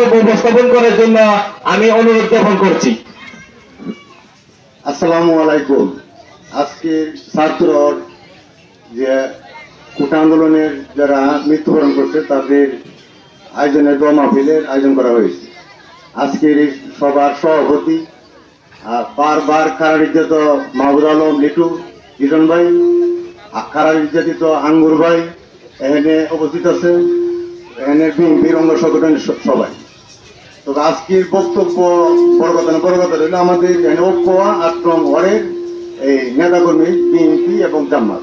বক্তব্য উপস্থাপন করার জন্য আমি অনুরোধ জ্ঞাপন করছি। আসসালামু আলাইকুম। আজকের ছাত্র যে কোটা আন্দোলনের যারা মৃত্যুবরণ করছে, তাদের আয়োজনের দোয়া মাহফিলের আয়োজন করা হয়েছে। আজকের এই সবার সভাপতি বারবার কারা নির্যাতিত মাহবুদ আলম, লিটু লিটন ভাই কারা নির্যাতিত আঙ্গুর ভাই, এখানে উপস্থিত আছেন। এখানে বিএনপির অঙ্গ সংগঠন স- সবাই। তো আজকের বক্তব্য বড় কথা না, বড় আমাদের এখানে ঐক্যা আট্রম ওয়ার্ডের এই নেতাকর্মী বিএনপি এবং জামাত।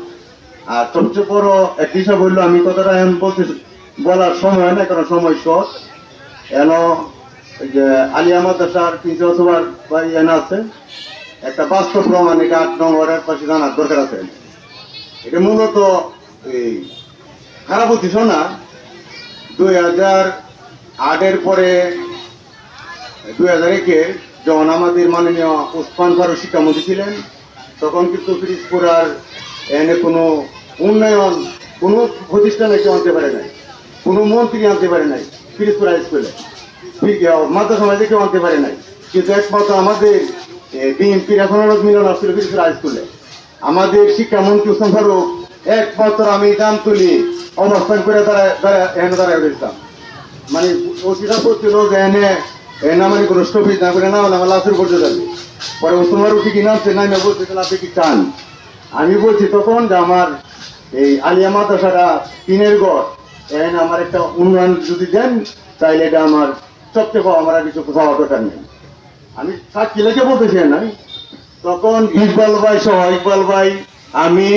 আর সবচেয়ে বড় এক হিসাব হইল, আমি কথাটা এখন বলতে বলার সময় হয় না কারণ সময় শর্ট এন যে আলিয়া মাদ্রাসার তিনশো বাড়ি এনে আছে, একটা বাস্তব প্রমাণ, এটা আট নং ওয়ার্ডের পাশে জানার দরকার আছে। এটা মূলত এই খারাপ হচ্ছে শোনা দুই হাজার আটের পরে দুই হাজার একে যখন আমাদের মাননীয় ওসমান ফারুক শিক্ষামন্ত্রী ছিলেন, তখন কিন্তু পিরিজপুরার এনে কোনো উন্নয়ন, কোনো প্রতিষ্ঠানে কেউ আনতে পারে নাই, কোনো মন্ত্রী আনতে পারে নাই পিরিজপুর হাই স্কুলে মাদ্রাসা সমাজে কেউ আনতে পারে নাই। কিন্তু একমাত্র আমাদের বিএনপির এখন অনেক মিলন আসছিল পিরিজপুর হাই স্কুলে। আমাদের শিক্ষামন্ত্রী ওসমান ফারুক একমাত্র আমি দাম তুলি, অবস্থান করে তারা তারা এখানে দাঁড়ায় দিতাম মানে ওসিরা করছিল যে এনে এ না মানে কোনো স্টপিজ না করে না হলে আমার লাশের করতে যাবে। পরে তোমার উঠি কি নামছে না না বলছে তাহলে আপনি কি চান? আমি বলছি, তখন যে আমার এই আলিয়া মাদ্রাসাটা টিনের গড় এখানে আমার একটা উন্নয়ন যদি দেন, তাইলে এটা আমার সবচেয়ে পাওয়া আমার কিছু পাওয়া দরকার নেই। আমি সাক্ষী লেগে বলতেছি না তখন ইকবাল ভাই সহ ইকবাল ভাই, আমি